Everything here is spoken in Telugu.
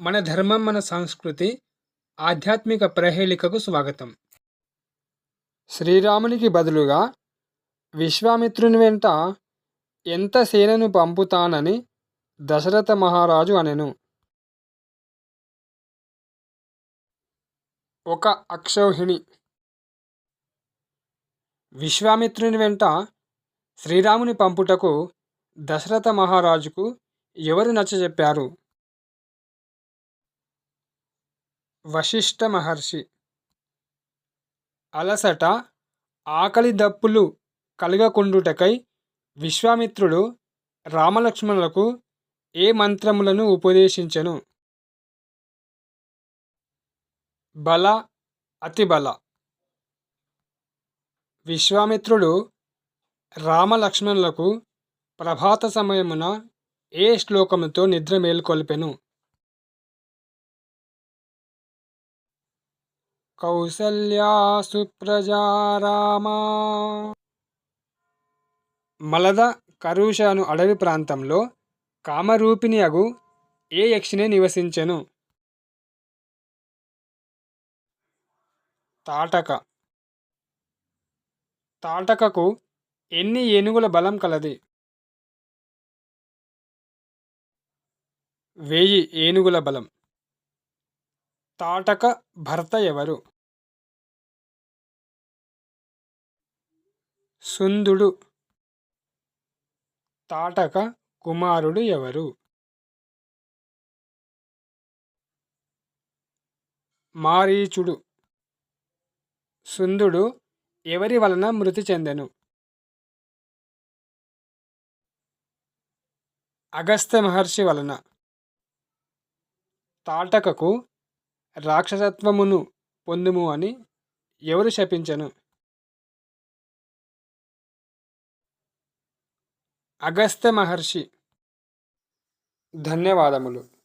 మన ధర్మం మన సంస్కృతి ఆధ్యాత్మిక ప్రహేళికకు స్వాగతం. శ్రీరామునికి బదులుగా విశ్వామిత్రుని వెంట ఎంత సేనను పంపుతానని దశరథ మహారాజు అనెను. ఒక అక్షౌహిణి. విశ్వామిత్రుని వెంట శ్రీరాముని పంపుటకు దశరథ మహారాజుకు ఎవరు నచ్చజెప్పారు? వశిష్ఠ మహర్షి. అలసట ఆకలి దప్పులు కలగకుండుటకై విశ్వామిత్రుడు రామలక్ష్మణులకు ఏ మంత్రములను ఉపదేశించెను? బల అతిబల విశ్వామిత్రుడు రామలక్ష్మణులకు ప్రభాత సమయమున ఏ శ్లోకముతో నిద్ర మేల్కొల్పెను? కౌసల్యా సుప్రజా రామా. మలద కరుషను అడవి ప్రాంతంలో కామరూపిణి అగు ఏ యక్షిని నివసించెను? తాటక. తాటకకు ఎన్ని ఏనుగుల బలం కలది? వెయ్యి ఏనుగుల బలం. తాటక భర్త ఎవరు? సుందుడు. తాటక కుమారుడు ఎవరు? మారీచుడు. సుందుడు ఎవరి వలన మృతి చెందెను? అగస్త్య మహర్షి వలన. తాటకకు రాక్షసత్వమును పొందుము అని ఎవరు శపించను? అగస్త్య మహర్షి. ధన్యవాదములు.